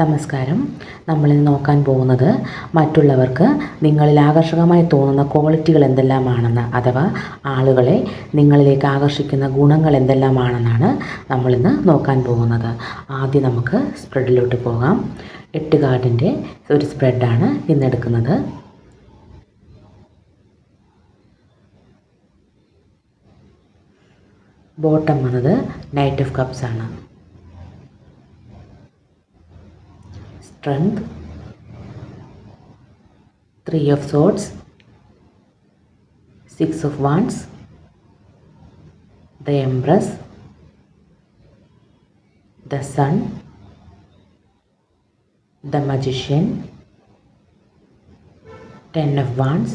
നമസ്കാരം. നമ്മളിന്ന് നോക്കാൻ പോകുന്നത് മറ്റുള്ളവർക്ക് നിങ്ങളിൽ ആകർഷകമായി തോന്നുന്ന ക്വാളിറ്റികൾ എന്തെല്ലാമാണെന്ന് അഥവാ ആളുകളെ നിങ്ങളിലേക്ക് ആകർഷിക്കുന്ന ഗുണങ്ങൾ എന്തെല്ലാമാണെന്നാണ് നമ്മളിന്ന് നോക്കാൻ പോകുന്നത്. ആദ്യം നമുക്ക് സ്പ്രെഡിലോട്ട് പോകാം. എട്ട് കാർഡിന്റെ ഒരു സ്പ്രെഡാണ് ഇന്നെടുക്കുന്നത് ബോട്ടം വന്നത് നൈറ്റ് ഓഫ് കപ്സ് ആണ്. Strength, three of swords, six of wands, the empress, the sun, the magician, ten of wands,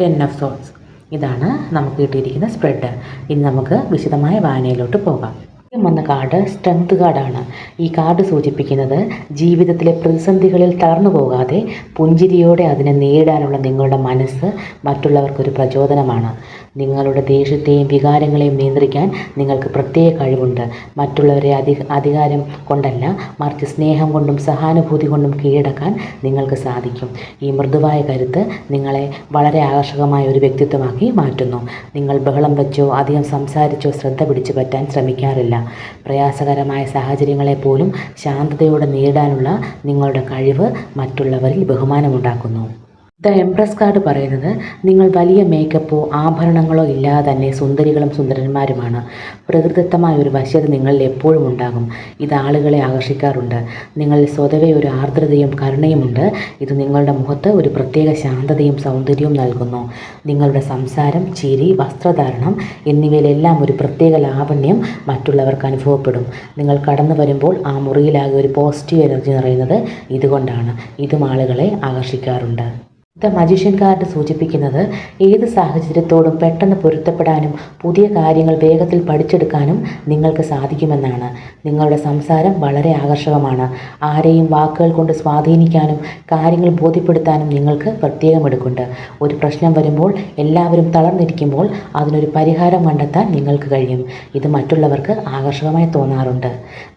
ten of swords ഇതാണ് നമുക്ക് കിട്ടിയിരിക്കുന്ന സ്പ്രെഡ് ഇനി നമുക്ക് വിശദമായ വായനയിലോട്ട് പോകാം വന്ന കാർഡ് സ്ട്രെങ്ത് കാർഡാണ്. ഈ കാർഡ് സൂചിപ്പിക്കുന്നത് ജീവിതത്തിലെ പ്രതിസന്ധികളിൽ തളർന്നു പോകാതെ പുഞ്ചിരിയോടെ അതിനെ നേരിടാനുള്ള നിങ്ങളുടെ മനസ്സ് മറ്റുള്ളവർക്കൊരു പ്രചോദനമാണ്. നിങ്ങളുടെ ദേഷ്യത്തെയും വികാരങ്ങളെയും നിയന്ത്രിക്കാൻ നിങ്ങൾക്ക് പ്രത്യേക കഴിവുണ്ട്. മറ്റുള്ളവരെ അധി അധികാരം കൊണ്ടല്ല മറിച്ച് സ്നേഹം കൊണ്ടും സഹാനുഭൂതി കൊണ്ടും കീഴടക്കാൻ നിങ്ങൾക്ക് സാധിക്കും. ഈ മൃദുവായ കരുത്ത് നിങ്ങളെ വളരെ ആകർഷകമായ ഒരു വ്യക്തിത്വമാക്കി മാറ്റുന്നു. നിങ്ങൾ ബഹളം വെച്ചോ അധികം സംസാരിച്ചോ ശ്രദ്ധ പിടിച്ചു പറ്റാൻ ശ്രമിക്കാറില്ല. പ്രയാസകരമായ സാഹചര്യങ്ങളെ പോലും ശാന്തതയോടെ നേരിടാനുള്ള നിങ്ങളുടെ കഴിവ് മറ്റുള്ളവരിൽ ബഹുമാനമുണ്ടാക്കുന്നു. ദ എംപ്രസ് കാർഡ് പറയുന്നത് നിങ്ങൾ വലിയ മേക്കപ്പോ ആഭരണങ്ങളോ ഇല്ലാതെ തന്നെ സുന്ദരികളും സുന്ദരന്മാരുമാണ്. പ്രകൃതിദത്തമായ ഒരു വശ്യത നിങ്ങളിൽ എപ്പോഴും ഉണ്ടാകും. ഇത് ആളുകളെ ആകർഷിക്കാറുണ്ട്. നിങ്ങൾ സ്വതവേ ഒരു ആർദ്രതയും കരുണയുമുണ്ട് ഇത് നിങ്ങളുടെ മുഖത്ത് ഒരു പ്രത്യേക ശാന്തതയും സൗന്ദര്യവും നൽകുന്നു. നിങ്ങളുടെ സംസാരം ചിരി വസ്ത്രധാരണം എന്നിവയിലെല്ലാം ഒരു പ്രത്യേക ലാവണ്യം മറ്റുള്ളവർക്ക് അനുഭവപ്പെടും. നിങ്ങൾ കടന്നു വരുമ്പോൾ ആ മുറിയിലാകെ ഒരു പോസിറ്റീവ് എനർജി നിറയുന്നത് ഇതുകൊണ്ടാണ്. ഇതും ആളുകളെ ആകർഷിക്കാറുണ്ട്. ദ മജീഷ്യൻ കാർഡ് സൂചിപ്പിക്കുന്നത് ഏത് സാഹചര്യത്തോടും പെട്ടെന്ന് പൊരുത്തപ്പെടാനും പുതിയ കാര്യങ്ങൾ വേഗത്തിൽ പഠിച്ചെടുക്കാനും നിങ്ങൾക്ക് സാധിക്കുമെന്നാണ്. നിങ്ങളുടെ സംസാരം വളരെ ആകർഷകമാണ്. ആരെയും വാക്കുകൾ കൊണ്ട് സ്വാധീനിക്കാനും കാര്യങ്ങൾ ബോധ്യപ്പെടുത്താനും നിങ്ങൾക്ക് പ്രത്യേകം എടുക്കുന്നുണ്ട്. ഒരു പ്രശ്നം വരുമ്പോൾ എല്ലാവരും തളർന്നിരിക്കുമ്പോൾ അതിനൊരു പരിഹാരം കണ്ടെത്താൻ നിങ്ങൾക്ക് കഴിയും. ഇത് മറ്റുള്ളവർക്ക് ആകർഷകമായി തോന്നാറുണ്ട്.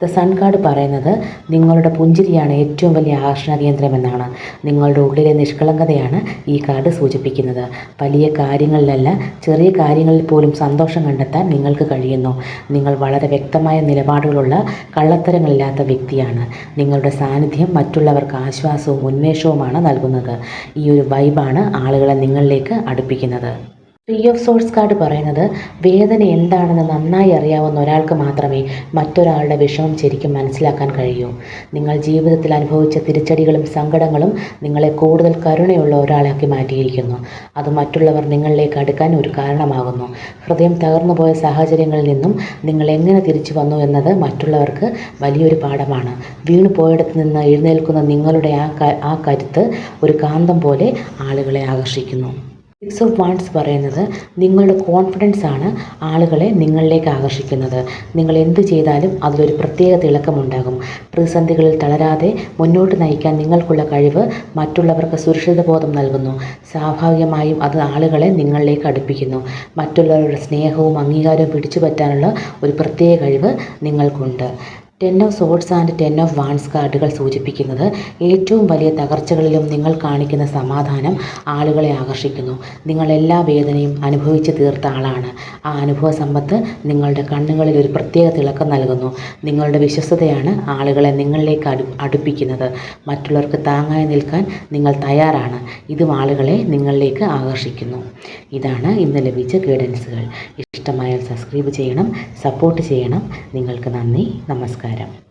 ദ സൺ കാർഡ് പറയുന്നത് നിങ്ങളുടെ പുഞ്ചിരിയാണ് ഏറ്റവും വലിയ ആകർഷണ കേന്ദ്രമെന്നാണ്. നിങ്ങളുടെ ഉള്ളിലെ നിഷ്കളങ്കതയാണ്. ഈ കാർഡ് സൂചിപ്പിക്കുന്നത്. വലിയ കാര്യങ്ങളിലല്ല ചെറിയ കാര്യങ്ങളിൽ പോലും സന്തോഷം കണ്ടെത്താൻ നിങ്ങൾക്ക് കഴിയുന്നു. നിങ്ങൾ വളരെ വ്യക്തമായ നിലപാടുകളുള്ള കള്ളത്തരങ്ങളില്ലാത്ത വ്യക്തിയാണ്. നിങ്ങളുടെ സാന്നിധ്യം മറ്റുള്ളവർക്ക് ആശ്വാസവും ഉന്മേഷവുമാണ് നൽകുന്നത്. ഈ ഒരു വൈബാണ് ആളുകളെ നിങ്ങളിലേക്ക് അടുപ്പിക്കുന്നത്. ത്രീ ഓഫ് സോഴ്സ് കാർഡ് പറയുന്നത് വേദന എന്താണെന്ന് നന്നായി അറിയാവുന്ന ഒരാൾക്ക് മാത്രമേ മറ്റൊരാളുടെ വിഷമം ശരിക്കും മനസ്സിലാക്കാൻ കഴിയൂ. നിങ്ങൾ ജീവിതത്തിൽ അനുഭവിച്ച തിരിച്ചടികളും സങ്കടങ്ങളും നിങ്ങളെ കൂടുതൽ കരുണയുള്ള ഒരാളാക്കി മാറ്റിയിരിക്കുന്നു. അത് മറ്റുള്ളവർ നിങ്ങളിലേക്ക് അടുക്കാൻ ഒരു കാരണമാകുന്നു. ഹൃദയം തകർന്നുപോയ സാഹചര്യങ്ങളിൽ നിന്നും നിങ്ങൾ എങ്ങനെ തിരിച്ചു വന്നു എന്നത് മറ്റുള്ളവർക്ക് വലിയൊരു പാഠമാണ്. വീണു പോയിടത്ത് നിന്ന് എഴുന്നേൽക്കുന്ന നിങ്ങളുടെ ആ ആ കരുത്ത് ഒരു കാന്തം പോലെ ആളുകളെ ആകർഷിക്കുന്നു. സിക്സ് ഓഫ് വാൺസ് പറയുന്നത് നിങ്ങളുടെ കോൺഫിഡൻസ് ആണ് ആളുകളെ നിങ്ങളിലേക്ക് ആകർഷിക്കുന്നത്. നിങ്ങൾ എന്ത് ചെയ്താലും അതിലൊരു പ്രത്യേക തിളക്കമുണ്ടാകും. പ്രതിസന്ധികളിൽ തളരാതെ മുന്നോട്ട് നയിക്കാൻ നിങ്ങൾക്കുള്ള കഴിവ് മറ്റുള്ളവർക്ക് സുരക്ഷിതബോധം നൽകുന്നു. സ്വാഭാവികമായും അത് ആളുകളെ നിങ്ങളിലേക്ക് അടുപ്പിക്കുന്നു. മറ്റുള്ളവരുടെ സ്നേഹവും അംഗീകാരവും പിടിച്ചു പറ്റാനുള്ള ഒരു പ്രത്യേക കഴിവ് നിങ്ങൾക്കുണ്ട്. Ten of swords and ten of wands കാർഡുകൾ സൂചിപ്പിക്കുന്നത് ഏറ്റവും വലിയ തകർച്ചകളിലും നിങ്ങൾ കാണിക്കുന്ന സമാധാനം ആളുകളെ ആകർഷിക്കുന്നു. നിങ്ങൾ എല്ലാ വേദനയും അനുഭവിച്ച് തീർത്ത ആളാണ്. ആ അനുഭവ സമ്പത്ത് നിങ്ങളുടെ കണ്ണുകളിൽ ഒരു പ്രത്യേക തിളക്കം നൽകുന്നു. നിങ്ങളുടെ വിശ്വസ്തതയാണ് ആളുകളെ നിങ്ങളിലേക്ക് അടു അടുപ്പിക്കുന്നത്. മറ്റുള്ളവർക്ക് താങ്ങായി നിൽക്കാൻ നിങ്ങൾ തയ്യാറാണ്. ഇതും ആളുകളെ നിങ്ങളിലേക്ക് ആകർഷിക്കുന്നു. ഇതാണ് ഇന്ന് ലഭിച്ച ഗൈഡൻസുകൾ ഇഷ്ടമായാൽ സബ്സ്ക്രൈബ് ചെയ്യണം സപ്പോർട്ട് ചെയ്യണം. നിങ്ങൾക്ക് നന്ദി നമസ്കാരം